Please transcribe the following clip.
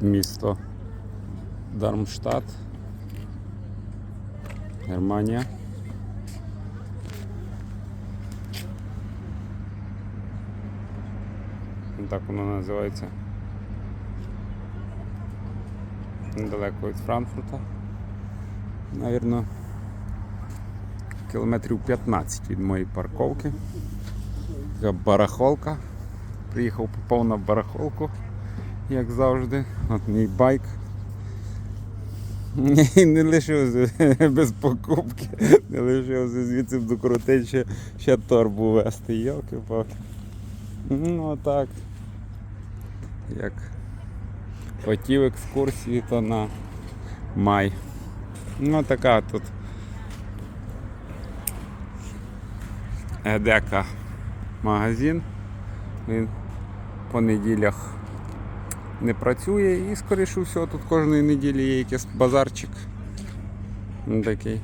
місто Дармштадт, Германія. Так воно називається. Недалеко від Франкфурта. Навірно, кілометрів 15 від моєї парковки. Така барахолка. Приїхав попав на барахолку, як завжди. От мій байк. І не лишився без покупки, не лишився звідси докрутити ще, ще торбу вести. Йолки-палки. Ну отак. Як хотів екскурсії, то на май. Ну така тут Едека магазин. Він по неділях не працює і скоріше всього тут кожної неділі є якийсь базарчик. Ну, такий.